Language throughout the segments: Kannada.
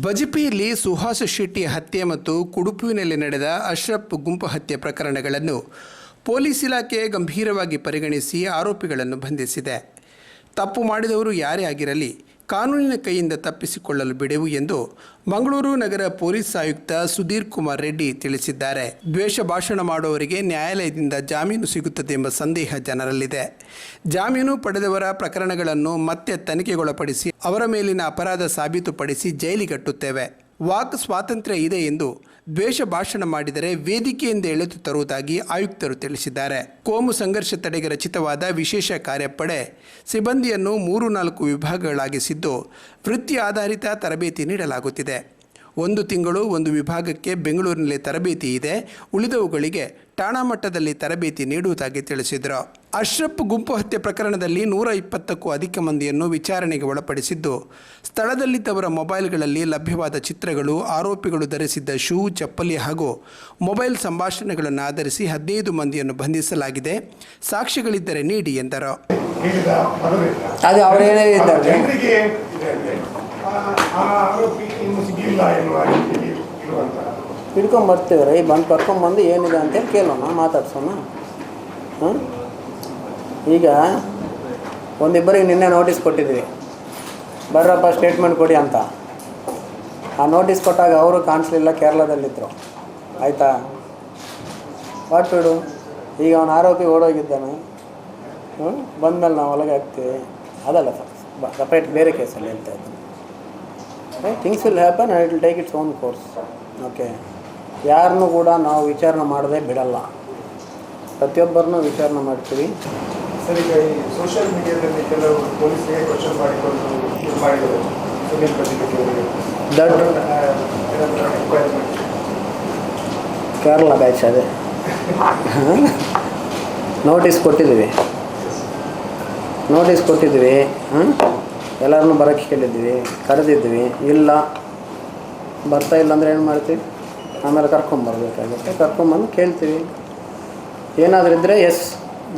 ಬಜಪೆಯಲ್ಲಿ ಸುಹಾಸ್ ಶೆಟ್ಟಿ ಹತ್ಯೆ ಮತ್ತು ಕುಡುಪುವಿನಲ್ಲಿ ನಡೆದ ಅಶ್ರಫ್ ಗುಂಪು ಹತ್ಯೆ ಪ್ರಕರಣಗಳನ್ನು ಪೊಲೀಸ್ ಇಲಾಖೆ ಗಂಭೀರವಾಗಿ ಪರಿಗಣಿಸಿ ಆರೋಪಿಗಳನ್ನು ಬಂಧಿಸಿದೆ. ತಪ್ಪು ಮಾಡಿದವರು ಯಾರೇ ಆಗಿರಲಿ ಕಾನೂನಿನ ಕೈಯಿಂದ ತಪ್ಪಿಸಿಕೊಳ್ಳಲು ಬಿಡೆವು ಎಂದು ಮಂಗಳೂರು ನಗರ ಪೊಲೀಸ್ ಆಯುಕ್ತ ಸುಧೀರ್ ಕುಮಾರ್ ರೆಡ್ಡಿ ತಿಳಿಸಿದ್ದಾರೆ. ದ್ವೇಷ ಭಾಷಣ ಮಾಡುವವರಿಗೆ ನ್ಯಾಯಾಲಯದಿಂದ ಜಾಮೀನು ಸಿಗುತ್ತದೆ ಎಂಬ ಸಂದೇಹ ಜನರಲ್ಲಿದೆ. ಜಾಮೀನು ಪಡೆದವರ ಪ್ರಕರಣಗಳನ್ನು ಮತ್ತೆ ತನಿಖೆಗೊಳಪಡಿಸಿ ಅವರ ಮೇಲಿನ ಅಪರಾಧ ಸಾಬೀತುಪಡಿಸಿ ಜೈಲಿಗಟ್ಟುತ್ತೇವೆ. ವಾಕ್ ಸ್ವಾತಂತ್ರ್ಯ ಇದೆ ಎಂದು ದ್ವೇಷ ಭಾಷಣ ಮಾಡಿದರೆ ವೇದಿಕೆಯಿಂದ ಎಳೆದು ತರುವುದಾಗಿ ಆಯುಕ್ತರು ತಿಳಿಸಿದ್ದಾರೆ. ಕೋಮು ಸಂಘರ್ಷ ತಡೆಗೆ ರಚಿತವಾದ ವಿಶೇಷ ಕಾರ್ಯಪಡೆ ಸಿಬ್ಬಂದಿಯನ್ನು ಮೂರು ನಾಲ್ಕು ವಿಭಾಗಗಳಾಗಿಸಿದ್ದು, ವೃತ್ತಿ ಆಧಾರಿತ ತರಬೇತಿ ನೀಡಲಾಗುತ್ತಿದೆ. ಒಂದು ತಿಂಗಳು ಒಂದು ವಿಭಾಗಕ್ಕೆ ಬೆಂಗಳೂರಿನಲ್ಲಿ ತರಬೇತಿ ಇದೆ. ಉಳಿದವುಗಳಿಗೆ ಠಾಣಾ ಮಟ್ಟದಲ್ಲಿ ತರಬೇತಿ ನೀಡುವುದಾಗಿ ತಿಳಿಸಿದರು. ಅಶ್ರಫ್ ಗುಂಪು ಹತ್ಯೆ ಪ್ರಕರಣದಲ್ಲಿ ನೂರ ಇಪ್ಪತ್ತಕ್ಕೂ ಅಧಿಕ ಮಂದಿಯನ್ನು ವಿಚಾರಣೆಗೆ ಒಳಪಡಿಸಿದ್ದು ಸ್ಥಳದಲ್ಲಿದ್ದವರ ಮೊಬೈಲ್ಗಳಲ್ಲಿ ಲಭ್ಯವಾದ ಚಿತ್ರಗಳು ಆರೋಪಿಗಳು ಧರಿಸಿದ್ದ ಶೂ ಚಪ್ಪಲಿ ಹಾಗೂ ಮೊಬೈಲ್ ಸಂಭಾಷಣೆಗಳನ್ನು ಆಧರಿಸಿ ಹದಿನೈದು ಮಂದಿಯನ್ನು ಬಂಧಿಸಲಾಗಿದೆ. ಸಾಕ್ಷಿಗಳಿದ್ದರೆ ನೀಡಿ ಎಂದರು. ಆರೋಪಿ ಇನ್ನು ಸಿಗಿಲ್ಲ ಎನ್ನುವ ರೀತಿಯಲ್ಲಿ ಇರುವಂತಹ ಹಿಡ್ಕೊಂಡ್ ಬರ್ತೀವಿ ರೀ ಬಂದು ಕರ್ಕೊಂಬಂದು ಏನಿದೆ ಅಂತೇಳಿ ಕೇಳೋಣ, ಮಾತಾಡ್ಸೋಣ. ಹ್ಞೂ ಈಗ ಒಂದಿಬ್ಬರಿಗೆ ನಿನ್ನೆ ನೋಟಿಸ್ ಕೊಟ್ಟಿದ್ವಿ ಬರ್ರಪ್ಪ ಸ್ಟೇಟ್ಮೆಂಟ್ ಕೊಡಿ ಅಂತ. ಆ ನೋಟಿಸ್ ಕೊಟ್ಟಾಗ ಅವರು ಕಾಣಿಸ್ಲಿಲ್ಲ ಕೇರಳದಲ್ಲಿದ್ದರು ಆಯಿತಾ? ವಾಟ್ ಬಿಡು. ಈಗ ಅವನ ಆರೋಪಿ ಓಡೋಗಿದ್ದಾನೆ. ಹ್ಞೂ ಬಂದಮೇಲೆ ನಾವು ಒಳಗೆ ಹಾಕ್ತೀವಿ. ಅದಲ್ಲ ಸಪ್ರೇಟ್ ಬೇರೆ ಕೇಸಲ್ಲಿ ಹೇಳ್ತಾ ಇದ್ದೀನಿ. Things will happen I will take its own course okay ಯಾರನ್ನೂ ಕೂಡ ನಾವು ವಿಚಾರಣೆ ಮಾಡದೆ ಬಿಡಲ್ಲ. ಪ್ರತಿಯೊಬ್ಬರನ್ನೂ ವಿಚಾರಣೆ ಮಾಡ್ತೀವಿ. ಸರ್ ಈಗ ಈ ಸೋಷಿಯಲ್ ಮೀಡಿಯಾದಲ್ಲಿ ಕೆಲವು ಪೊಲೀಸರಿಗೆ ಕ್ವಶನ್ ಮಾಡಿಕೊಂಡು ಇದು ಸುನೀಲ್ ರಿಕ್ವೈರ್ಮೆಂಟ್ ಕೇರಳ ಬ್ಯಾಚ್ ಅದೇ. ನೋಟಿಸ್ ಕೊಟ್ಟಿದ್ದೀವಿ. ನೋಟಿಸ್ ಕೊಟ್ಟಿದ್ವಿ ಹ್ಞೂ ಎಲ್ಲರನ್ನೂ ಬರೋಕ್ಕೆ ಕೇಳಿದ್ವಿ ಕರೆದಿದ್ವಿ ಇಲ್ಲ. ಬರ್ತಾ ಇಲ್ಲ ಅಂದರೆ ಏನು ಮಾಡ್ತೀವಿ? ಆಮೇಲೆ ಕರ್ಕೊಂಬರ್ಬೇಕಾಗುತ್ತೆ ಕರ್ಕೊಂಬಂದು ಕೇಳ್ತೀವಿ. ಏನಾದರೂ ಇದ್ದರೆ yes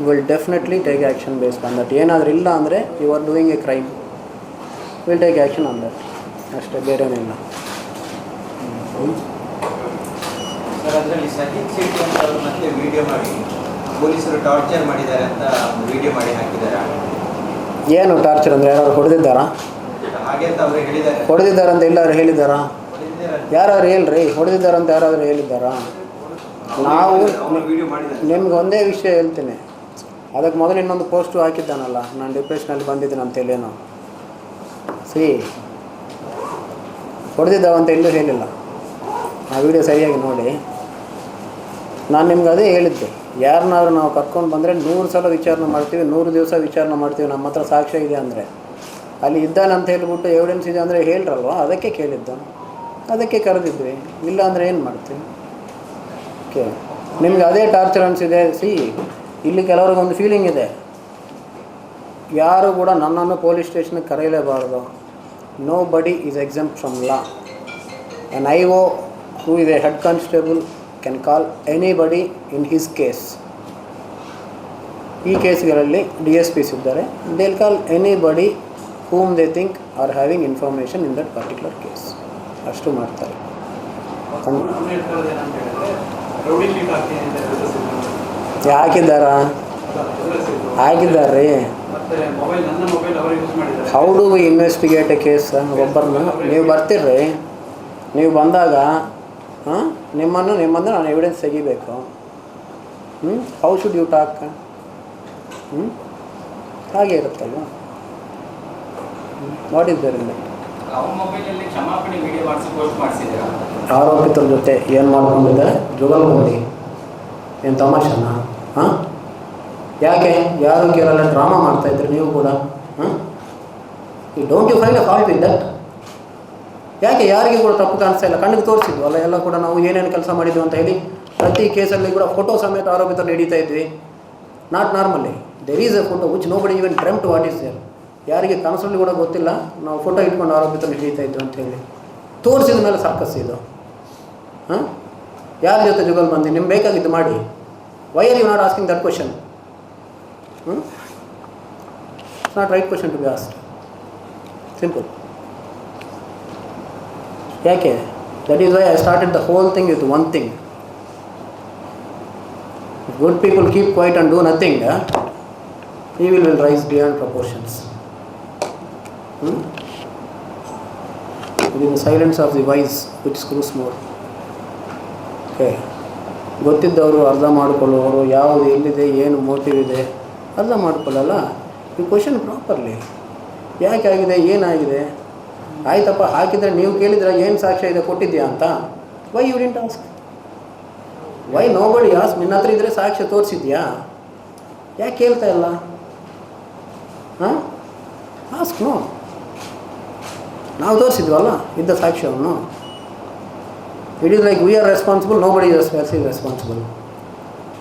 will definitely take action base on that ಏನಾದರೂ ಇಲ್ಲ ಅಂದರೆ you are doing a crime will take action on that ಅಷ್ಟೇ ಬೇರೇನಿಲ್ಲ ಪೊಲೀಸರು ಟಾರ್ಚರ್ ಮಾಡಿದ್ದಾರೆ ಅಂತ ವಿಡಿಯೋ ಮಾಡಿ ಹಾಕಿದ್ದಾರೆ? ಏನು ಟಾರ್ಚರ್ ಅಂದರೆ ಯಾರು ಹೊಡೆದಿದ್ದಾರಾ ಹಾಗೆ ಅಂತ ಅವರು ಹೇಳಿದ್ದಾರೆ. ಹೊಡೆದಿದ್ದಾರಂತ ಎಲ್ಲರೂ ಹೇಳಿದ್ದಾರಾ? ಹೊಡೆದಿದ್ದಾರೆ. ಯಾರು ಹೇಳ್ರಿ ಅಂತ ಯಾರಾದರೂ ಹೇಳಿದ್ದಾರಾ? ನಾವು ನಿಮ್ಗೆ ಒಂದೇ ವಿಷಯ ಹೇಳ್ತೀನಿ. ಅದಕ್ಕೆ ಮೊದಲು ಇನ್ನೊಂದು ಪೋಸ್ಟು ಹಾಕಿದ್ದಾನಲ್ಲ, ನಾನು ಡಿಪ್ರೆಷನಲ್ಲಿ ಬಂದಿದ್ದೀನಿ ಅಂತೇಳೇನು ಸಿ ಹೊಡೆದಿದ್ದಾವಂತ ಎಲ್ಲೂ ಹೇಳಿಲ್ಲ. ಆ ವಿಡಿಯೋ ಸರಿಯಾಗಿ ನೋಡಿ. ನಾನು ನಿಮ್ಗೆ ಅದೇ ಹೇಳಿದ್ದೆ, ಯಾರನ್ನಾದ್ರೂ ನಾವು ಕರ್ಕೊಂಡು ಬಂದರೆ ನೂರು ಸಲ ವಿಚಾರಣೆ ಮಾಡ್ತೀವಿ, ನೂರು ದಿವಸ ವಿಚಾರಣೆ ಮಾಡ್ತೀವಿ ನಮ್ಮ ಹತ್ರ ಸಾಕ್ಷ್ಯ ಇದೆ ಅಂದರೆ. ಅಲ್ಲಿ ಇದ್ದಾನೆ ಅಂತ ಹೇಳ್ಬಿಟ್ಟು ಎವಿಡೆನ್ಸ್ ಇದೆ ಅಂದರೆ ಹೇಳ್ರಲ್ವ? ಅದಕ್ಕೆ ಕೇಳಿದ್ದು ಅದಕ್ಕೆ ಕರೆದಿದ್ವಿ ಇಲ್ಲ ಅಂದರೆ ಏನು ಮಾಡ್ತೀವಿ ಓಕೆ. ನಿಮ್ಗೆ ಅದೇ ಟಾರ್ಚರ್ ಅನಿಸಿದೆ, ಸಿ, ಇಲ್ಲಿ ಕೆಲವ್ರಿಗೊಂದು ಫೀಲಿಂಗ್ ಇದೆ. ಯಾರು ಕೂಡ ನನ್ನನ್ನು ಪೊಲೀಸ್ ಸ್ಟೇಷನ್ಗೆ ಕರೆಯಲೇಬಾರ್ದು. Nobody is exempt from law an I O who ಇದೆ head constable can call anybody in his case ಈ ಕೇಸ್ಗಳಲ್ಲಿ ಡಿ ಎಸ್ ಪಿಸ್ ಇದ್ದಾರೆ they'll call anybody whom they think are having information in that particular case ಅಷ್ಟು ಮಾಡ್ತಾರೆ. ಹಾಕಿದ್ದಾರಾ ಹಾಕಿದ್ದಾರೆ how do we investigate a case ಒಬ್ಬರನ್ನ. ನೀವು ಬರ್ತೀರ್ರಿ. ನೀವು ಬಂದಾಗ ಹಾಂ? ನಿಮ್ಮನ್ನು ನಿಮ್ಮನ್ನು ನಾನು ಎವಿಡೆನ್ಸ್ ತೆಗಿಬೇಕು. ಹ್ಞೂ ಹೌ ಶುಡ್ ಯು ಟಾಕ್ ಹ್ಞೂ ಹಾಗೆ ಇರುತ್ತಲ್ವ? ವಾಟ್ ಇಸ್ ದರ್ ಆರೋಪಿತರ ಜೊತೆ ಏನು ಮಾಡ್ಕೊಂಡಿದ್ದಾರೆ? ಮೋದಿ. ಏನು ತಮಾಷನ? ಹಾಂ? ಯಾಕೆ? ಯಾರು ಕೇಳಲ್ಲ? ಡ್ರಾಮಾ ಮಾಡ್ತಾಯಿದ್ರಿ ನೀವು ಕೂಡ. ಹಾಂ? ಈ don't you file a fault with that ಯಾಕೆ? ಯಾರಿಗೆ ಕೂಡ ತಪ್ಪು ಕಾಣಿಸ್ತಾ ಇಲ್ಲ? ಕಣ್ಣಿಗೆ ತೋರಿಸಿದ್ವು ಅಲ್ಲ ಎಲ್ಲ ಕೂಡ ನಾವು ಏನೇನು ಕೆಲಸ ಮಾಡಿದ್ವಿ ಅಂತ ಹೇಳಿ ಪ್ರತಿ ಕೇಸಲ್ಲಿ ಕೂಡ ಫೋಟೋ ಸಮೇತ ಆರೋಪಿತರು ಹಿಡಿತಾ ಇದ್ವಿ. Not normally there is a photo which nobody even dream to what is there ಯಾರಿಗೆ ಕನಸಲ್ಲಿ ಕೂಡ ಗೊತ್ತಿಲ್ಲ, ನಾವು ಫೋಟೋ ಇಟ್ಕೊಂಡು ಆರೋಗ್ಯದಲ್ಲಿ ಹಿಡಿತಾ ಅಂತ ಹೇಳಿ. ತೋರಿಸಿದ ಮೇಲೆ ಸರ್ಕಸ್ ಇದು. ಹಾಂ? ಯಾರ ಜೊತೆ ಜುಗಲ್ ಬಂದು? ನಿಮ್ಗೆ ಬೇಕಾಗಿದ್ದು ಮಾಡಿ. Why are you not asking that question hmm not right question to be asked simple ಯಾಕೆ? That is why I started the whole thing with one thing good people keep quiet and do nothing ಈ will will rise beyond proportions it is the silence of the wise which screws more okay ಗೊತ್ತಿದ್ದವರು ಅರ್ಧ ಮಾಡಿಕೊಳ್ಳುವವರು, ಯಾವುದು ಎಲ್ಲಿದೆ, ಏನು ಮೋಟಿವ್ ಇದೆ, ಅರ್ಧ ಮಾಡಿಕೊಳ್ಳಲ್ಲ? ಈ ಕ್ವಶನ್ ಪ್ರಾಪರ್ಲಿ ಯಾಕೆ ಆಗಿದೆ ಏನಾಗಿದೆ ಆಯ್ತಪ್ಪ, ಹಾಕಿದರೆ ನೀವು ಕೇಳಿದ್ರೆ ಏನು ಸಾಕ್ಷ್ಯ ಇದೆ, ಕೊಟ್ಟಿದ್ದೀಯಾ ಅಂತ? Why you didn't ask why nobody as ನಿನ್ನ ಹತ್ರ ಇದ್ದರೆ ಸಾಕ್ಷ್ಯ ತೋರಿಸಿದ್ಯಾ? ಯಾಕೆ ಕೇಳ್ತಾ ಇಲ್ಲ? ಹಾಂ ಆಸ್ಕ್ ನೋ ನಾವು ತೋರಿಸಿದ್ವಲ್ಲ, ಇದ್ದ ಸಾಕ್ಷ್ಯವನ್ನು. It is like we are responsible nobody is responsible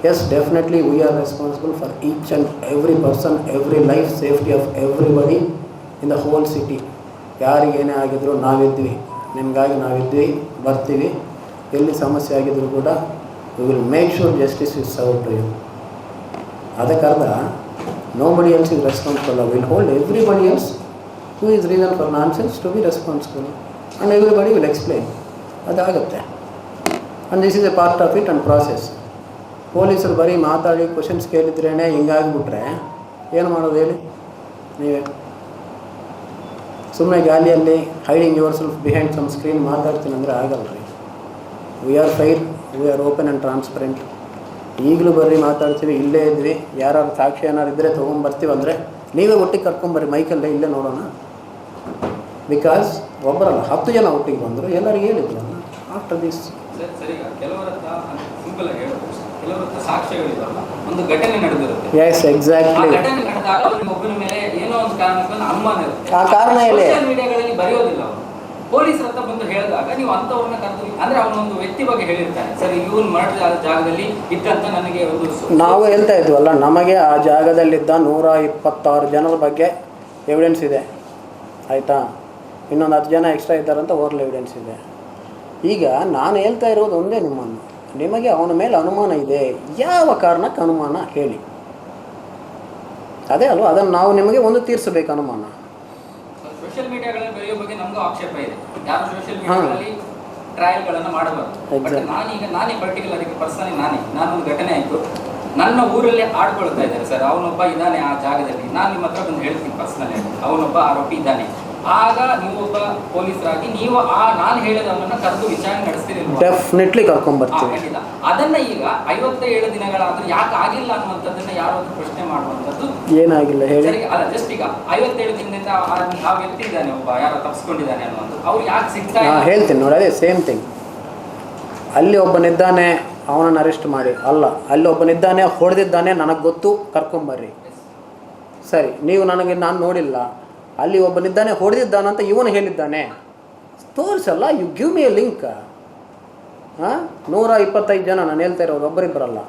yes definitely we are responsible for each and every person every life safety of everybody in the whole city ಯಾರಿಗೇನೇ ಆಗಿದ್ರು ನಾವಿದ್ವಿ. ನಿಮಗಾಗಿ ನಾವಿದ್ವಿ, ಬರ್ತೀವಿ. ಎಲ್ಲಿ ಸಮಸ್ಯೆ ಆಗಿದ್ರು ಕೂಡ we will make sure justice is serve to you ಅದಕ್ಕರ್ಧ nobody else is responsible will hold everybody else who is reason for nonsense to be responsible and everybody will explain ಅದಾಗುತ್ತೆ. And this is a part of it and process ಪೊಲೀಸರು ಬರೀ ಮಾತಾಡಿ ಕ್ವಶನ್ಸ್ ಕೇಳಿದ್ರೇ ಹಿಂಗಾಗ್ಬಿಟ್ರೆ ಏನು ಮಾಡೋದು ಹೇಳಿ? ನೀವೇ. ಸುಮ್ಮನೆ ಗಾಲಿಯಲ್ಲಿ hiding yourself behind some screen ಮಾತಾಡ್ತೀನಿ ಅಂದರೆ ಆಗಲ್ಲ ರೀ. We are fair we are open and transparent ಈಗಲೂ ಬರ್ರಿ ಮಾತಾಡ್ತೀವಿ, ಇಲ್ಲೇ ಇದ್ವಿ ಯಾರು ಸಾಕ್ಷಿ ಏನಾರು ಇದ್ದರೆ ತೊಗೊಂಬರ್ತೀವಿ ಅಂದರೆ ನೀವೇ ಒಟ್ಟಿಗೆ ಕರ್ಕೊಂಬರ್ರಿ ಮೈಕಲ್ಲೇ ಇಲ್ಲೇ ನೋಡೋಣ. ಬಿಕಾಸ್ ಒಬ್ಬರಲ್ಲ ಹತ್ತು ಜನ ಒಟ್ಟಿಗೆ ಬಂದರು ಎಲ್ಲರಿಗೂ ಹೇಳಿದ್ರು ಆಫ್ಟರ್ ದಿಸ್ ಎಸ್ ಎಕ್ಸಾಕ್ಟ್ಲಿ ಆ ಕಾರಣ ಹೇಳಿ. ಪೊಲೀಸರ ಹತ್ರ ಬಂದು ಹೇಳಿದಾಗ ನೀವು ಅಂತವನ್ನ ಕರೆದು ಅಂದ್ರೆ ಅವನೊಂದು ವ್ಯಕ್ತಿ ಬಗ್ಗೆ ಹೇಳಿರ್ತಾನೆ. ಸರ್ ಇವನು ಮಾಡಿದ ಜಾಗದಲ್ಲಿ ಇದ್ದಂತ ನನಗೆ ಒಂದು ನಾವು ಹೇಳ್ತಾ ಇದ್ವಲ್ಲ ನಮಗೆ ಆ ಜಾಗದಲ್ಲಿದ್ದ ನೂರ ಇಪ್ಪತ್ತಾರು ಜನರ ಬಗ್ಗೆ ಎವಿಡೆನ್ಸ್ ಇದೆ. ಆಯಿತಾ? ಇನ್ನೊಂದು ಹತ್ತು ಜನ ಎಕ್ಸ್ಟ್ರಾ ಇದ್ದಾರಂತ ಓರ್ಲ್ ಎವಿಡೆನ್ಸ್ ಇದೆ. ಈಗ ನಾನು ಹೇಳ್ತಾ ಇರೋದು ಒಂದೇ ನಿಮ್ಮನ್ನು. ನಿಮಗೆ ಅವನ ಮೇಲೆ ಅನುಮಾನ ಇದೆ. ಯಾವ ಕಾರಣಕ್ಕೆ ಅನುಮಾನ ಹೇಳಿ. ಅದೇ ಅಲ್ವಾ? ಅದನ್ನು ನಾವು ನಿಮಗೆ ಒಂದು ತೀರಿಸಬೇಕು ಅನುಮಾನ. ಸೋಷಿಯಲ್ ಬಗ್ಗೆ ನಮಗೂ ಆಕ್ಷೇಪ ಇದೆ. ಯಾರು ಸೋಷಿಯಲ್ ಮೀಡಿಯಾದಲ್ಲಿ ಟ್ರಯಲ್ಗಳನ್ನು ಟ್ರಯಲ್ ಗಳನ್ನ ಮಾಡಬಾರ್ದು. ಬಟ್. ನಾನೀಗ ನಾನೇ ಪರ್ಟಿಕ್ಯುಲರ್ ಅದಕ್ಕೆ ಪರ್ಸನಲಿ ನಾನೇ ನಾನೊಂದು ಘಟನೆ ಆಯ್ತು. ನನ್ನ ಊರಲ್ಲೇ ಆಡ್ಕೊಳ್ತಾ ಇದ್ದಾರೆ ಸರ್. ಅವನೊಬ್ಬ ಇದ್ದಾನೆ ಆ ಜಾಗದಲ್ಲಿ. ನಾನು ನಿಮ್ಮ ಹತ್ರ ಬಂದು ಹೇಳ್ತೀನಿ ಪರ್ಸನಲಿ ಅವನೊಬ್ಬ ಆರೋಪಿ ಇದ್ದಾನೆ. ಆಗ ನೀವೊಬ್ಬ ಪೊಲೀಸರಾಗಿ ನೀವು ಆ ನಾನು ಹೇಳಿದವನ್ನ ಕರೆದು ವಿಚಾರಣೆ ನಡೆಸ್ತೀರಿ? ಡೆಫಿನೆಟ್ಲಿ ಆ, ಕರ್ಕೊಂಬರ್ತೀವಿ ಖಂಡಿತ. ಅದನ್ನ ಈಗ ಐವತ್ತೇಳು ದಿನಗಳಾದ್ರೂ ಯಾಕೆ ಆಗಿಲ್ಲ ಅನ್ನುವಂಥದ್ದನ್ನ ಯಾರು ಪ್ರಶ್ನೆ ಮಾಡುವಂಥದ್ದು ಏನಾಗಿಲ್ಲ ಹೇಳಿ. ಅಲ್ಲ ಜಸ್ಟ್ ಈಗ ಐವತ್ತೇಳು ದಿನದಿಂದ ಆ ವ್ಯಕ್ತಿ ಇದ್ದಾನೆ ಒಬ್ಬ ಯಾರೋ ತಪ್ಪಿಸ್ಕೊಂಡಿದ್ದಾನೆ ಅನ್ನುವಂಥದ್ದು. ಅವ್ರು ಯಾಕೆ ಸಿಗ್ತಾ ಹೇಳ್ತೀನಿ ನೋಡಿ ಅದೇ ಸೇಮ್ ಥಿಂಗ್ ಅಲ್ಲಿ ಒಬ್ಬನಿದ್ದಾನೆ ಅವನನ್ನು ಅರೆಸ್ಟ್ ಮಾಡಿ. ಅಲ್ಲ ಅಲ್ಲಿ ಒಬ್ಬನಿದ್ದಾನೆ ಹೊಡೆದಿದ್ದಾನೆ ನನಗೆ ಗೊತ್ತು ಕರ್ಕೊಂಬರ್ರಿ ಸರಿ ನೀವು ನನಗೆ ನಾನು ನೋಡಿಲ್ಲ. ಅಲ್ಲಿ ಒಬ್ಬನಿದ್ದಾನೆ ಹೊಡೆದಿದ್ದಾನಂತ ಇವನು ಹೇಳಿದ್ದಾನೆ. ತೋರಿಸಲ್ಲ you give me a link ಹಾಂ ನೂರ ಇಪ್ಪತ್ತೈದು ಜನ ನಾನು ಹೇಳ್ತಾ ಇರೋದು ಒಬ್ಬರಿಬ್ಬರಲ್ಲ.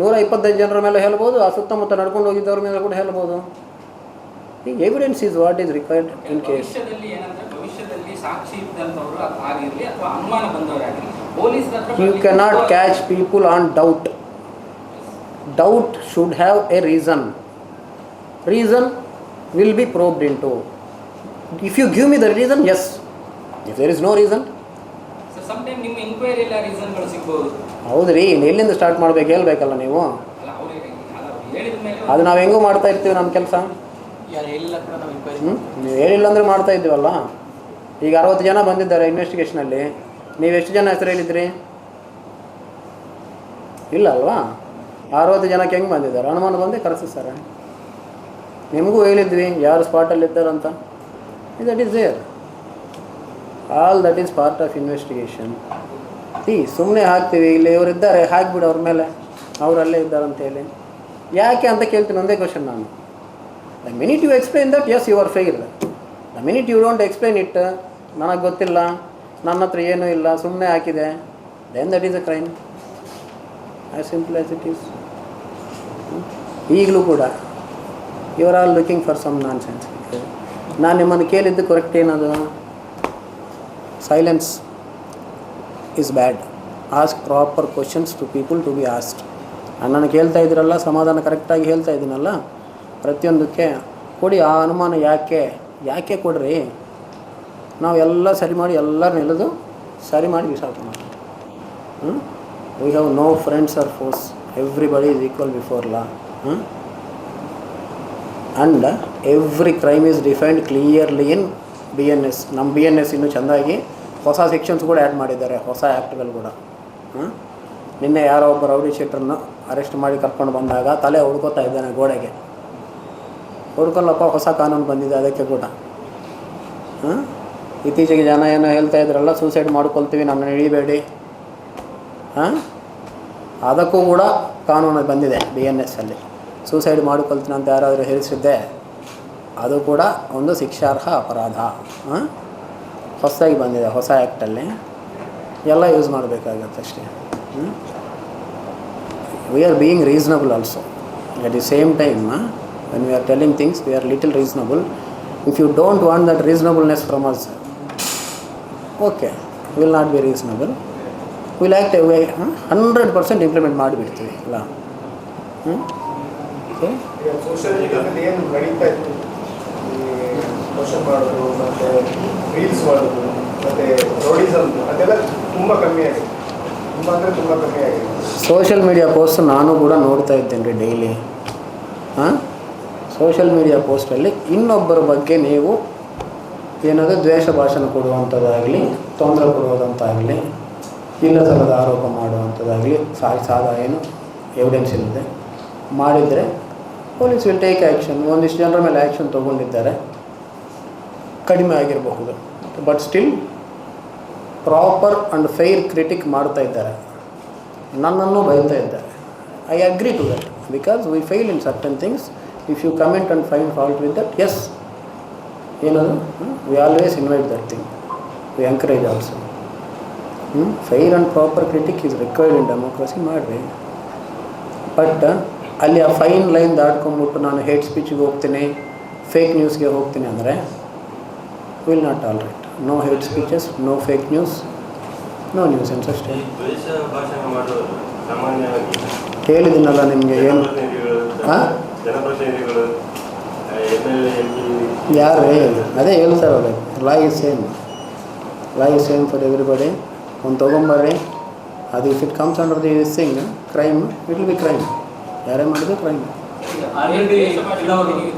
ನೂರ ಇಪ್ಪತ್ತೈದು ಜನರ ಮೇಲೆ ಹೇಳ್ಬೋದು ಆ ಸುತ್ತಮುತ್ತ ನಡ್ಕೊಂಡು ಹೋಗಿದ್ದವ್ರ ಮೇಲೆ ಕೂಡ ಹೇಳ್ಬೋದು. ಈ evidence is what is required in case you cannot catch Sakshi on doubt doubt should have a reason ಹತ್ರ Will be probed into. If you give me the reason, yes. If there is no reason, So ನಿಮ್ಮ inquiry ಎಲ್ಲ ರೀಸನ್ಗಳು ಸಿಗ್ಬೋದು. ಹೌದ್ರಿ ಎಲ್ಲಿಂದ ಸ್ಟಾರ್ಟ್ ಮಾಡ್ಬೇಕು ಹೇಳ್ಬೇಕಲ್ಲ ನೀವು? ಅದು ನಾವು ಹೆಂಗೂ ಮಾಡ್ತಾ ಇರ್ತೀವಿ ನಮ್ಮ ಕೆಲಸ. ನೀವು ಹೇಳಿಲ್ಲ ಅಂದರೆ ಮಾಡ್ತಾ ಇದ್ದೀವಲ್ಲ? ಈಗ ಅರವತ್ತು ಜನ ಬಂದಿದ್ದಾರೆ ಇನ್ವೆಸ್ಟಿಗೇಷನಲ್ಲಿ ನೀವು ಎಷ್ಟು ಜನ ಹೆಸರು ಹೇಳಿದ್ರಿ? ಇಲ್ಲ ಅಲ್ವಾ? ಅರವತ್ತು ಜನಕ್ಕೆ ಹೆಂಗೆ ಬಂದಿದ್ದಾರೆ? ಅನುಮಾನ ಬಂದೇ ಕರೆಸಿಸ್ತಾರೆ ನಿಮಗೂ ಹೇಳಿದ್ವಿ, ಯಾರು ಸ್ಪಾಟಲ್ಲಿ ಇದ್ದಾರಂತ that is there all that is part of investigation see ಸುಮ್ಮನೆ ಹಾಕ್ತೀವಿ, ಇಲ್ಲಿ ಇವರಿದ್ದಾರೆ ಹಾಕಿಬಿಡು ಅವ್ರ ಮೇಲೆ. ಅವರಲ್ಲೇ ಇದ್ದಾರಂತೇಳಿ ಯಾಕೆ ಅಂತ ಕೇಳ್ತೀನಿ, ಒಂದೇ ಕ್ವಶನ್ ನಾನು. The minute you explain that yes you are fail the minute you don't explain it ನನಗೆ ಗೊತ್ತಿಲ್ಲ, ನನ್ನ ಹತ್ರ ಏನೂ ಇಲ್ಲ ಸುಮ್ಮನೆ ಹಾಕಿದೆ then that is a crime as simple as it is ಈಗಲೂ ಕೂಡ. ಇವರ್ all looking for some nonsense ನಾನು ನಿಮ್ಮನ್ನು ಕೇಳಿದ್ದು ಕರೆಕ್ಟ್ ಏನದು? Silence is bad ask proper questions to people to be asked ನಾನು ಕೇಳ್ತಾ ಇದ್ದೀರಲ್ಲ, ಸಮಾಧಾನ ಕರೆಕ್ಟಾಗಿ ಹೇಳ್ತಾ ಇದ್ದೀನಲ್ಲ, ಪ್ರತಿಯೊಂದಕ್ಕೆ ಕೊಡಿ, ಆ ಅನುಮಾನ ಯಾಕೆ? ಯಾಕೆ ಕೊಡ್ರಿ? ನಾವು ಎಲ್ಲ ಸರಿ ಮಾಡಿ ಎಲ್ಲರೂ ನಿಲ್ಲದು ಸರಿ ಮಾಡಿ ಬಿಸಾಕೋಣ we have no friends or foes everybody is equal before law and every crime is defined clearly in B N S ನಮ್ಮ ಬಿ ಎನ್ ಎಸ್ ಇನ್ನೂ ಚೆಂದಾಗಿ ಹೊಸ ಸೆಕ್ಷನ್ಸ್ ಕೂಡ ಆ್ಯಡ್ ಮಾಡಿದ್ದಾರೆ, ಹೊಸ ಆ್ಯಕ್ಟ್ಗಳು ಕೂಡ? ನಿನ್ನೆ ಯಾರೋ ಒಬ್ಬ ರೌಡಿ ಶೀಟ್ರನ್ನು ಅರೆಸ್ಟ್ ಮಾಡಿ ಕರ್ಕೊಂಡು ಬಂದಾಗ ತಲೆ ಹುಡ್ಕೋತಾ ಇದ್ದಾನೆ ಗೋಡೆಗೆ. ಹುಡ್ಕೊಲ್ಲಪ್ಪ ಹೊಸ ಕಾನೂನು ಬಂದಿದೆ ಅದಕ್ಕೆ ಕೂಡ. ಹಾಂ ಇತ್ತೀಚೆಗೆ ಜನ ಏನೋ ಹೇಳ್ತಾ ಇದ್ರಲ್ಲ ಸೂಸೈಡ್ ಮಾಡ್ಕೊಳ್ತೀವಿ ನಮ್ಮನ್ನ ಹಿಡಿಬೇಡಿ. ಹಾಂ ಅದಕ್ಕೂ ಕೂಡ ಕಾನೂನು ಬಂದಿದೆ ಬಿ ಎನ್ ಎಸ್ ಅಲ್ಲಿ. ಸೂಸೈಡ್ ಮಾಡಿಕೊಳ್ತೀನಿ ಅಂತ ಯಾರಾದರೂ ಹೇಳಿಸಿದ್ದೆ, ಅದು ಕೂಡ ಒಂದು ಶಿಕ್ಷಾರ್ಹ ಅಪರಾಧ. ಹೊಸದಾಗಿ ಬಂದಿದೆ, ಹೊಸ ಆ್ಯಕ್ಟಲ್ಲಿ ಎಲ್ಲ ಯೂಸ್ ಮಾಡಬೇಕಾಗತ್ತೆ ಅಷ್ಟೇ. We are being reasonable also at the same time when we are telling things we are little reasonable if you don't want that ರೀಸನಬಲ್ನೆಸ್ from us okay will not be reasonable will act hundred percent implement ಮಾಡಿಬಿಡ್ತೀವಿ ಇಲ್ಲ ಹ್ಞೂ ಸೋಷಿಯಲ್ ಮೀಡಿಯಾದಲ್ಲಿ ಏನು ನಡೀತಾ ಇತ್ತು? ಈ ಕ್ವಶನ್ ಮಾಡೋದು ಮತ್ತೆ ರೀಲ್ಸ್ ಮಾಡೋದು ಮತ್ತೆ ರೋಡಿಸಮ್ ಅದೆಲ್ಲ ತುಂಬ ಕಮ್ಮಿ ಆಗಿದೆ. ತುಂಬ ಅಂದರೆ ತುಂಬ ಕಮ್ಮಿ ಆಗಿದೆ. ಸೋಷಿಯಲ್ ಮೀಡಿಯಾ ಪೋಸ್ಟ್ ನಾನು ಕೂಡ ನೋಡ್ತಾ ಇದ್ದೇನೆ ರೀ ಡೈಲಿ ಹಾಂ ಸೋಷಿಯಲ್ ಮೀಡಿಯಾ ಪೋಸ್ಟಲ್ಲಿ ಇನ್ನೊಬ್ಬರ ಬಗ್ಗೆ ನೀವು ಏನಾದರೂ ದ್ವೇಷ ಭಾಷಣ ಕೊಡುವಂಥದ್ದಾಗಲಿ ತೊಂದರೆ ಕೊಡುವುದಂತಾಗಲಿ ಥರದ ಆರೋಪ ಮಾಡುವಂಥದ್ದಾಗಲಿ ಸಾಧ ಏನು ಎವಿಡೆನ್ಸ್ ಇಲ್ಲದೆ ಮಾಡಿದರೆ ಪೊಲೀಸ್ ವಿಲ್ ಟೇಕ್ ಆ್ಯಕ್ಷನ್ ಒಂದಿಷ್ಟು ಜನರ ಮೇಲೆ ಆ್ಯಕ್ಷನ್ ತೊಗೊಂಡಿದ್ದಾರೆ. ಕಡಿಮೆ ಆಗಿರಬಹುದು. But still proper and fair critic ಮಾಡ್ತಾ ಇದ್ದಾರೆ. ನನ್ನನ್ನು ಬೈತಾ ಇದ್ದಾರೆ. I agree to that because we fail in certain things if you comment and find fault with that yes ಏನದು? We always invite that thing we encourage also fair and proper critic is required in democracy ಮಾಡಿರಿ ಬಟ್ ಅಲ್ಲಿ ಆ ಫೈನ್ ಲೈನ್ ದಾಟ್ಕೊಂಡ್ಬಿಟ್ಟು ನಾನು ಹೇಟ್ ಸ್ಪೀಚಿಗೆ ಹೋಗ್ತೀನಿ ಫೇಕ್ ನ್ಯೂಸ್ಗೆ ಹೋಗ್ತೀನಿ ಅಂದರೆ will not all right no hate speeches no fake news no ಅಷ್ಟೇ. ಭಾಷಣ ಮಾಡೋರು ಸಾಮಾನ್ಯವಾಗಿ ಹೇಳಿದ್ದೀನಲ್ಲ ನಿಮಗೆ ಏನು? ಹಾಂ ಯಾರು ಅದೇ ಹೇಳ್ತಾರೆ law is same law is same for everybody ಒಂದು ತೊಗೊಂಬರ್ರಿ. ಅದು if it comes under the sing crime it will be crime ಯಾರೇ ಮಾಡಿದ್ರೆ ಟ್ರೈ ಆಲ್ರೆಡಿ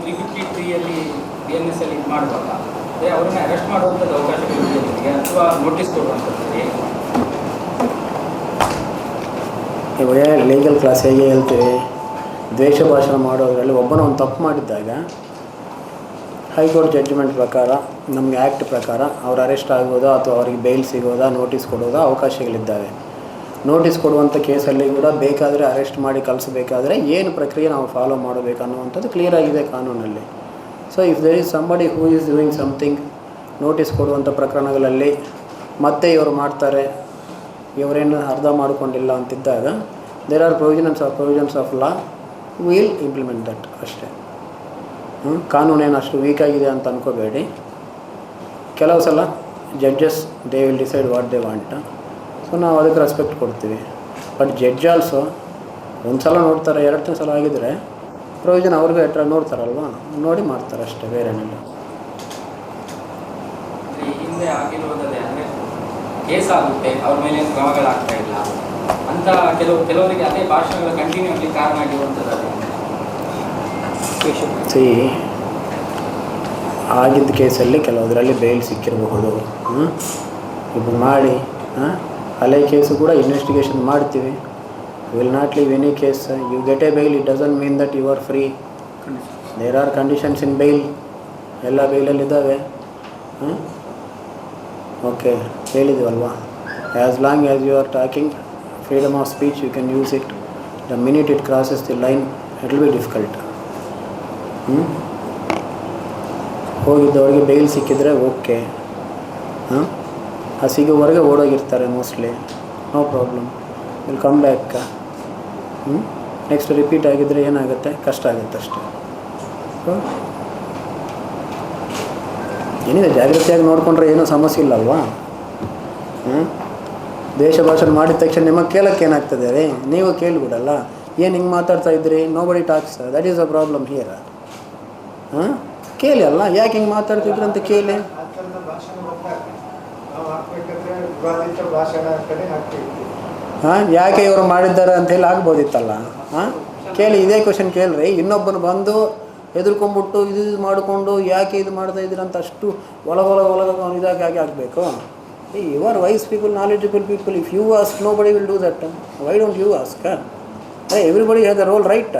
ತ್ರೀ ಫಿಫ್ಟಿ ತ್ರೀಯಲ್ಲಿ ಬಿ ಎನ್ ಎಸ್ ಅಲ್ಲಿ ಇದು ಮಾಡುವಾಗ ಅದೇ ಅವ್ರನ್ನ ಅರೆಸ್ಟ್ ಮಾಡುವಂಥದ್ದು ಅವಕಾಶಗಳು ಇದೆಯಾ ಅಥವಾ ನೋಟಿಸ್ ಕೊಡುವಂಥದ್ದು? ಹೇಗೆ? ಇವಾಗ ಲೀಗಲ್ ಕ್ಲಾಸ್ ಹೇಗೆ ಹೇಳ್ತೀವಿ ದ್ವೇಷ ಭಾಷಣ ಮಾಡೋದ್ರಲ್ಲಿ ಒಬ್ಬನ ಒಂದು ತಪ್ಪು ಮಾಡಿದ್ದಾಗ ಹೈಕೋರ್ಟ್ ಜಡ್ಜ್ಮೆಂಟ್ ಪ್ರಕಾರ ನಮಗೆ ಆ್ಯಕ್ಟ್ ಪ್ರಕಾರ ಅವ್ರು ಅರೆಸ್ಟ್ ಆಗ್ಬೋದಾ ಅಥವಾ ಅವ್ರಿಗೆ ಬೇಲ್ ಸಿಗೋದಾ ನೋಟಿಸ್ ಕೊಡೋದಾ ಅವಕಾಶಗಳಿದ್ದಾವೆ. ನೋಟಿಸ್ ಕೊಡುವಂಥ ಕೇಸಲ್ಲಿ ಕೂಡ ಬೇಕಾದರೆ ಅರೆಸ್ಟ್ ಮಾಡಿ ಕಳಿಸಬೇಕಾದ್ರೆ ಏನು ಪ್ರಕ್ರಿಯೆ ನಾವು ಫಾಲೋ ಮಾಡಬೇಕು ಅನ್ನುವಂಥದ್ದು ಕ್ಲಿಯರ್ ಆಗಿದೆ ಕಾನೂನಲ್ಲಿ. So if there is somebody who is doing something notice ಕೊಡುವಂಥ ಪ್ರಕರಣಗಳಲ್ಲಿ ಮತ್ತೆ ಇವರು ಮಾಡ್ತಾರೆ, ಇವರೇನು ಅರ್ಧ ಮಾಡಿಕೊಂಡಿಲ್ಲ ಅಂತಿದ್ದಾಗ there are provisions of provisions of law will implement that ಅಷ್ಟೇ? ಕಾನೂನೇನು ಅಷ್ಟು ವೀಕ್ ಆಗಿದೆ ಅಂತ ಅನ್ಕೋಬೇಡಿ. ಕೆಲವು ಸಲ judges they will decide what they want so ನಾವು ಅದಕ್ಕೆ ರೆಸ್ಪೆಕ್ಟ್ ಕೊಡ್ತೀವಿ. ಬಟ್ ಜಡ್ಜ್ ಆಲ್ಸೋ ಒಂದು ಸಲ ನೋಡ್ತಾರೆ ಎರಡು ಸಲ ಆಗಿದ್ರೆ ಪ್ರಯೋಜನ ಅವ್ರಿಗೂ ಎಟ್ರ ನೋಡ್ತಾರಲ್ವಾ? ನೋಡಿ ಮಾಡ್ತಾರೆ ಅಷ್ಟೇ ಬೇರೇನಿಲ್ಲ ಕೇಸ್ ಆಗುತ್ತೆ ಅವ್ರ ಮೇಲೆ ಏನು ಕ್ರಮಗಳಾಗ್ತಾ ಇಲ್ಲ. ಅಂತ ಕೆಲವು ಕೆಲವರಿಗೆ ಅದೇ ಭಾಷಣಗಳ ಕಂಟಿನ್ಯೂ ಆಗಲಿಕ್ಕೆ ಕಾರಣ ಆಗಿರುವಂಥದ್ದು ಅದೇ. ಸಿ ಆಗಿದ್ದ ಕೇಸಲ್ಲಿ ಕೆಲವುದರಲ್ಲಿ ಬೇಲ್ ಸಿಕ್ಕಿರಬಹುದು. ಹ್ಞೂ ಇದು ಮಾಡಿ ಹಾಂ? ಹಳೆ ಕೇಸು ಕೂಡ ಇನ್ವೆಸ್ಟಿಗೇಷನ್ ಮಾಡ್ತೀವಿ. Will not leave any case you get a bail it doesn't mean that you are free there are conditions in bail ಎಲ್ಲ ಬೈಲಲ್ಲಿದ್ದಾವೆ ಇದ್ದಾವೆ. Okay ಹೇಳಿದ್ದೀವಲ್ವಾ as long as you are talking freedom of speech you can use it the minute it crosses the line it be difficult hmm ಹೋಗಿದ್ದವ್ರಿಗೆ bail ಸಿಕ್ಕಿದ್ರೆ ಓಕೆ ಹಾಂ ಆ ಸಿಗೋವರೆಗೆ ಓಡೋಗಿರ್ತಾರೆ mostly no problem will come back hmm next repeat ಆಗಿದ್ದರೆ ಏನಾಗುತ್ತೆ? ಕಷ್ಟ ಆಗುತ್ತೆ ಅಷ್ಟೇ. ಏನಿದೆ? ಜಾಗ್ರತೆಯಾಗಿ ನೋಡಿಕೊಂಡ್ರೆ ಏನೂ ಸಮಸ್ಯೆ ಇಲ್ಲಲ್ವಾ? ಹ್ಞೂ ದೇಶ ಭಾಷಣ ಮಾಡಿದ ತಕ್ಷಣ ನಿಮಗೆ ಕೇಳಕ್ಕೆ ಏನಾಗ್ತದೆ ರೀ? ನೀವು ಕೇಳಿಬಿಡಲ್ಲ. ಏನು ಹಿಂಗೆ ಮಾತಾಡ್ತಾ ಇದ್ರಿ? Nobody talks that is a problem here ಹಾಂ ಕೇಳಿ ಅಲ್ಲ? ಯಾಕೆ ಹಿಂಗೆ ಮಾತಾಡ್ತಿದ್ರು ಅಂತ ಕೇಳಿ ಆ ಥರದ ಭಾಷಣ ಬರ್ತಾ ಹಾಕ್ಬೇಕಂದ್ರೆ ವಿವಾದಿತ ಭಾಷಣ ಅಂತಾನೆ ಹಾಕ್ಬೇಕು ಹಾಂ? ಯಾಕೆ ಇವರು ಮಾಡಿದ್ದಾರೆ ಅಂತ ಹೇಳಿ ಆಗ್ಬೋದಿತ್ತಲ್ಲ? ಹಾಂ? ಕೇಳಿ ಇದೇ ಕ್ವಶನ್ ಕೇಳ್ರಿ. ಇನ್ನೊಬ್ಬನು ಬಂದು ಹೆದರ್ಕೊಂಡ್ಬಿಟ್ಟು ಇದು ಇದು ಮಾಡಿಕೊಂಡು ಯಾಕೆ ಇದು ಮಾಡ್ತಾ ಇದ್ದೀರ ಅಂತ ಅಷ್ಟು ಒಳಗ ಒಳಗ ಒಳಗ ಇದಾಗಿ ಆಗಿ ಆಗಬೇಕು. You are wise people knowledgeable people if you ask nobody will do that why don't you ask ಏ everybody has a role right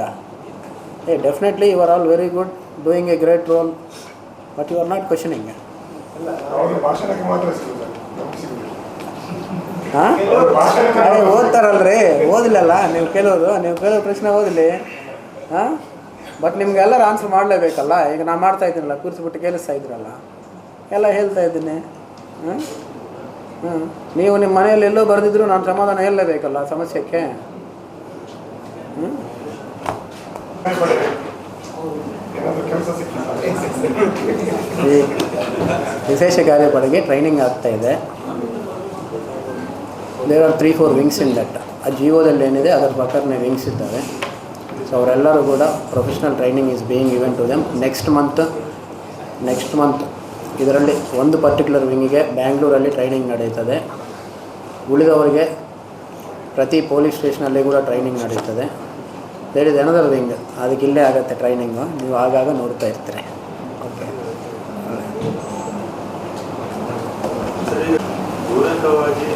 ಏ definitely you are all very good doing a great role but you are not questioning ಅಲ್ಲ ಅವ್ರ ಭಾಷಣಕ್ಕೆ ಮಾತ್ರ ಸಿಗುದು ನಮ್ಗೆ ಸಿಗುದಿಲ್ಲ ಹಾಂ ಓದ್ತಾರಲ್ರಿ ಓದಿಲ್ಲಲ್ಲ ನೀವು ಕೇಳೋದು, ನೀವು ಕೇಳೋ ಪ್ರಶ್ನೆ ಓದಿಲಿ ಹಾಂ ಬಟ್ ನಿಮ್ಗೆಲ್ಲರೂ ಆನ್ಸರ್ ಮಾಡಲೇಬೇಕಲ್ಲ, ಈಗ ನಾನು ಮಾಡ್ತಾ ಇದ್ದೀನಲ್ಲ, ಕೂರಿಸ್ಬಿಟ್ಟು ಕೇಳಿಸ್ತಾ ಇದ್ರಲ್ಲ ಎಲ್ಲ ಹೇಳ್ತಾ ಇದ್ದೀನಿ ಹಾಂ ಹ್ಞೂ ನೀವು ನಿಮ್ಮ ಮನೆಯಲ್ಲಿ ಎಲ್ಲೋ ಬರೆದಿದ್ರು ನಾನು ಸಮಾಧಾನ ಹೇಳಲೇಬೇಕಲ್ಲ ಸಮಸ್ಯೆಗೆ ಹ್ಞೂ ವಿಶೇಷ ಕಾರ್ಯಪಡೆಗೆ ಟ್ರೈನಿಂಗ್ ಆಗ್ತಾ ಇದೆ. There are three four wings in that ಆ ಜಿಯೋದಲ್ಲಿ ಏನಿದೆ, ಅದರ ಪ್ರಕಾರನೇ ವಿಂಗ್ಸ್ ಇದ್ದಾವೆ. ಸೊ ಅವರೆಲ್ಲರೂ ಕೂಡ professional training is being event to them next month next month ಇದರಲ್ಲಿ ಒಂದು ಪರ್ಟಿಕ್ಯುಲರ್ ವಿಂಗಿಗೆ ಬ್ಯಾಂಗ್ಳೂರಲ್ಲಿ ಟ್ರೈನಿಂಗ್ ನಡೆಯುತ್ತದೆ ಉಳಿದವರಿಗೆ ಪ್ರತಿ ಪೊಲೀಸ್ ಸ್ಟೇಷನಲ್ಲಿ ಕೂಡ ಟ್ರೈನಿಂಗ್ ನಡೀತದೆ. ದೇರ್ ಇಸ್ ವಿಂಗ್ ಅದಕ್ಕೆ ಇಲ್ಲೇ ಆಗುತ್ತೆ ಟ್ರೈನಿಂಗು ನೀವು ಆಗಾಗ ನೋಡ್ತಾ ಇರ್ತೀರಿ. ಓಕೆ ಪೂರಕವಾಗಿ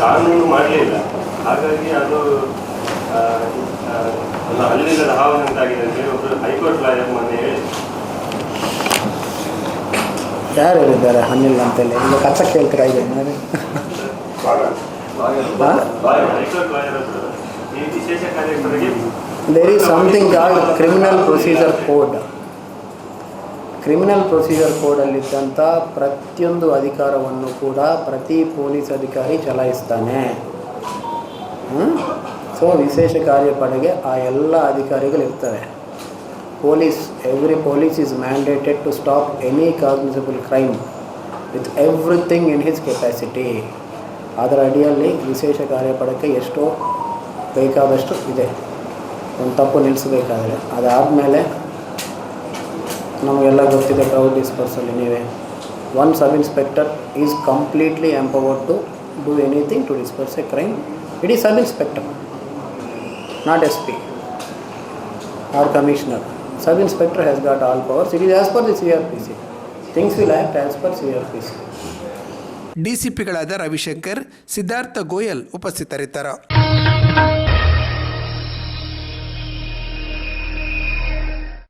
ಕಾನೂನು ಮಾಡಲಿಲ್ಲ ಹಾಗಾಗಿ ಅದು ಒಂದು ಹಲ್ಲಿಲ್ಲದ ಹಾವನಂತಾಗಿದೆ ಅಂತ ಹೇಳಿ ಒಬ್ಬರು ಹೈಕೋರ್ಟ್ ಲಾಯರ್ ಮೊನ್ನೆ ಹೇಳಿ. ಯಾರು ಹೇಳಿದ್ದಾರೆ? ಹಣ್ಣಿಲ್ಲ ಅಂತೇಳಿ. ಈಗ ಕಸ ಕೇಳ್ತೀರಾ ಈಗ there is something called criminal procedure code criminal procedure ಕೋಡಲ್ಲಿದ್ದಂಥ ಪ್ರತಿಯೊಂದು ಅಧಿಕಾರವನ್ನು ಕೂಡ ಪ್ರತಿ ಪೊಲೀಸ್ ಅಧಿಕಾರಿ ಚಲಾಯಿಸ್ತಾನೆ. ಸೊ ವಿಶೇಷ ಕಾರ್ಯಪಡೆಗೆ ಆ ಎಲ್ಲ ಅಧಿಕಾರಿಗಳಿರ್ತವೆ police every police is mandated to stop any cognizable crime with everything in his capacity ಅದರ ಅಡಿಯಲ್ಲಿ ವಿಶೇಷ ಕಾರ್ಯಪಡಕ್ಕೆ ಎಷ್ಟೋ ಬೇಕಾದಷ್ಟು ಇದೆ. ಒಂದು ತಪ್ಪು ನಿಲ್ಲಿಸಬೇಕಾದ್ರೆ ಅದಾದಮೇಲೆ ನಮಗೆಲ್ಲ ಗೊತ್ತಿದೆ ಕ್ರೌಡ್ ಡಿಸ್ಪರ್ಸಲ್ಲಿ ನೀವೇ. One sub inspector is completely empowered to do anything to disperse a crime it is sub inspector not S P or commissioner sub inspector has got all powers it is as per the C R P C things will act as per C R P C ಡಿಸಿಪಿಗಳಾದ Ravishankar, Siddhartha Goyal ಉಪಸ್ಥಿತರಿದ್ದರು.